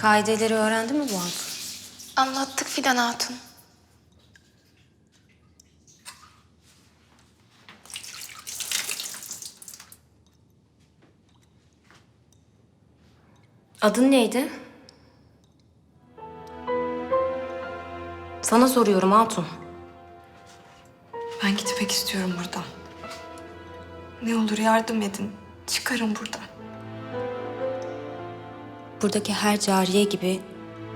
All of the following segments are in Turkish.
Kaideleri öğrendi mi bu hatun? Anlattık Fidan Hatun. Adın neydi? Sana soruyorum hatun. Ben gitmek istiyorum buradan. Ne olur yardım edin. Çıkarın buradan. Buradaki her cariye gibi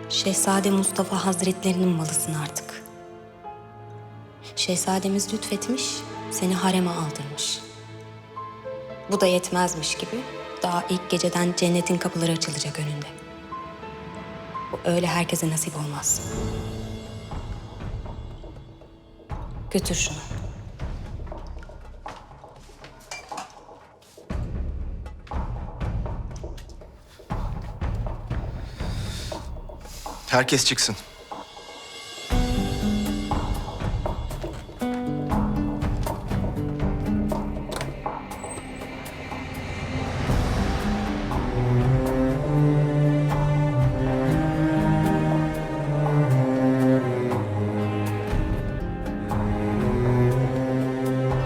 Şehzade Mustafa Hazretlerinin malısın artık. Şehzademiz lütfetmiş, seni hareme aldırmış. Bu da yetmezmiş gibi daha ilk geceden cennetin kapıları açılacak önünde. Bu öyle herkese nasip olmaz. Götür şunu. Herkes çıksın.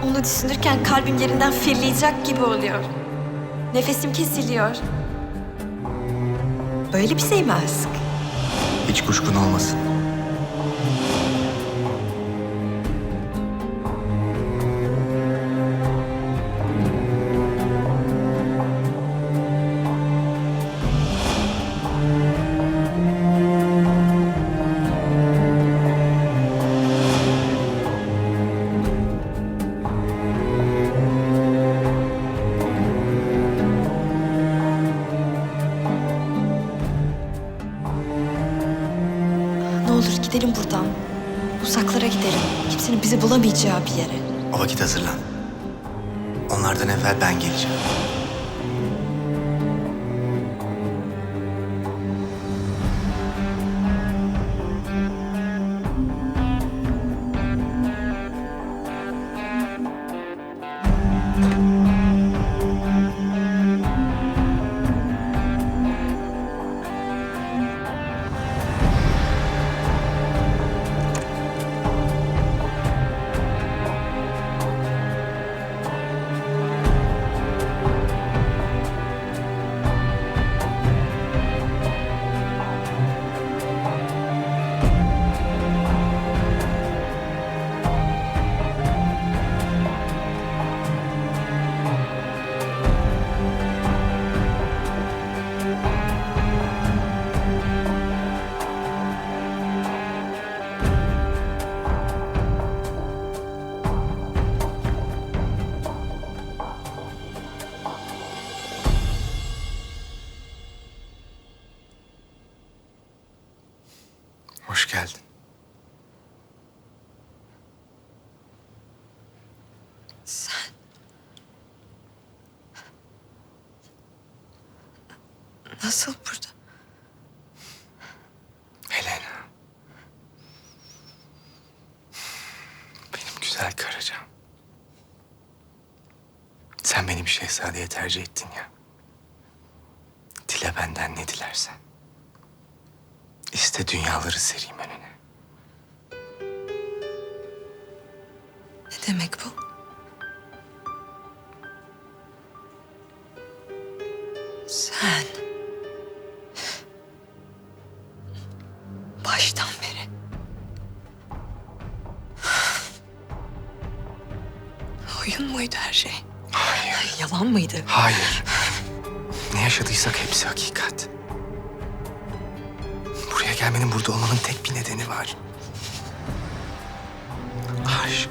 Onu düşünürken kalbim yerinden fırlayacak gibi oluyor. Nefesim kesiliyor. Böyle bir şey mi aşk? Hiç kuşkun olmasın. Gidelim buradan. Uzaklara gidelim. Kimsenin bizi bulamayacağı bir yere. O vakit hazırlan. Onlardan evvel ben geleceğim. Hoş geldin. Nasıl burada? Helena. Benim güzel karıcam. Sen beni bir şehzadeye tercih ettin ya. Dile benden ne dilersen. İste dünyaları sereyim önüne. Ne demek bu? Sen... Baştan beri... Oyun muydu her şey? Hayır. Yalan mıydı? Hayır. Ne yaşadıysak hepsi hakikat. Gelmenin burada olmanın tek bir nedeni var. Aşk.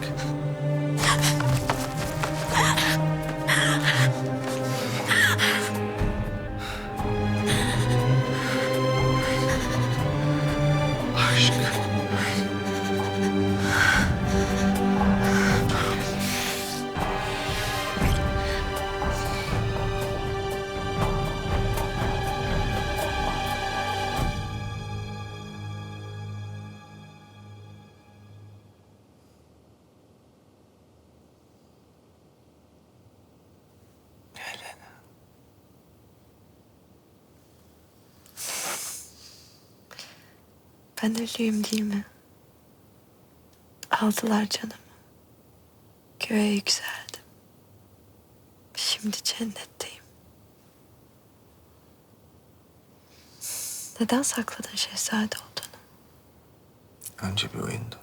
Ben ölüyüm değil mi? Aldılar canımı. Göğe yükseldim. Şimdi cennetteyim. Neden sakladın şehzade olduğunu? Önce bir oyundu.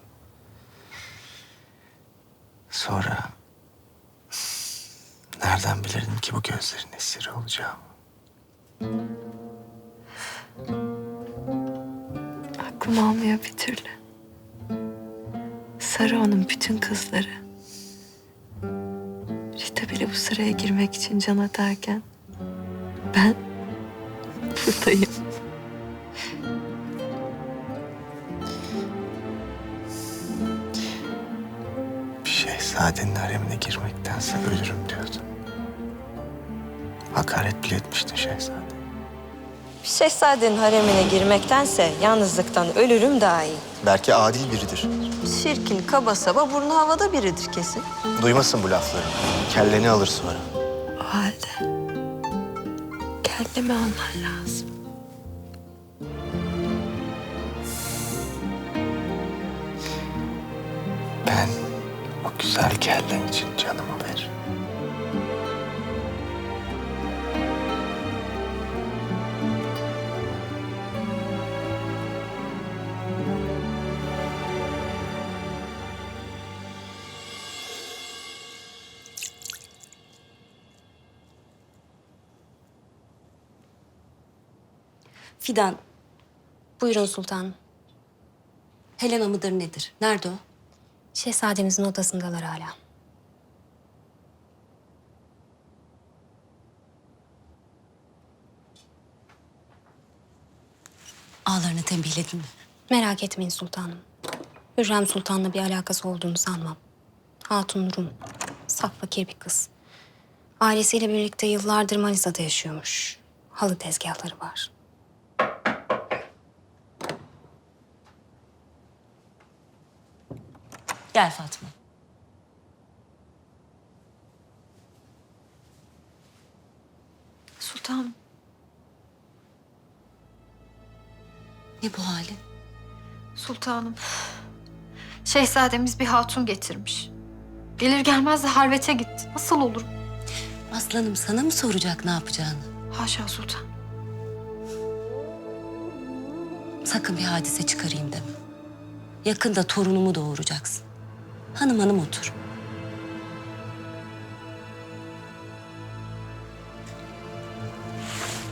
Sonra... Nereden bilirdim ki bu gözlerin esiri olacağımı? Aklım almıyor bir türlü. Sarı onun bütün kızları. Rita bile bu sıraya girmek için can atarken ben buradayım. Bir şehzadenin haremine girmektense ölürüm diyordun. Hakaret bile etmiştin şehzade. Şehzadenin haremine girmektense yalnızlıktan ölürüm daha iyi. Belki adil biridir. Şirkin, kaba saba, burnu havada biridir kesin. Duymasın bu lafları. Kelleni alır sonra. O halde kendimi alman lazım. Ben o güzel kellen için canımı Fidan. Buyurun sultanım. Helena mıdır nedir? Nerede o? Şehzademizin odasındalar hala. Ağlarını tembihledin mi? Merak etmeyin sultanım. Hürrem Sultan'la bir alakası olduğunu sanmam. Hatun Rum. Saf fakir bir kız. Ailesiyle birlikte yıllardır Manisa'da yaşıyormuş. Halı tezgahları var. Gel Fatma. Sultanım, Ne bu halin? Sultanım. Şehzademiz bir hatun getirmiş. Gelir gelmez de harvete gitti. Nasıl olur? Aslanım sana mı soracak ne yapacağını? Haşa sultan. Sakın bir hadise çıkarayım deme. Yakında torunumu doğuracaksın. Hanım hanım otur.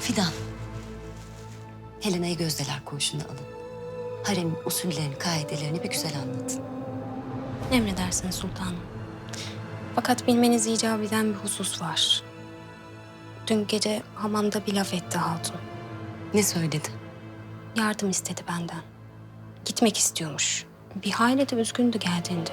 Fidan. Helena'yı gözdeler koğuşuna alın. Haremin usullerini, kaidelerini bir güzel anlatın. Emredersiniz sultanım. Fakat bilmeniz icap eden bir husus var. Dün gece hamamda bir laf etti hatun. Ne söyledi? Yardım istedi benden. Gitmek istiyormuş. Bir hayli de üzgündü geldiğinde.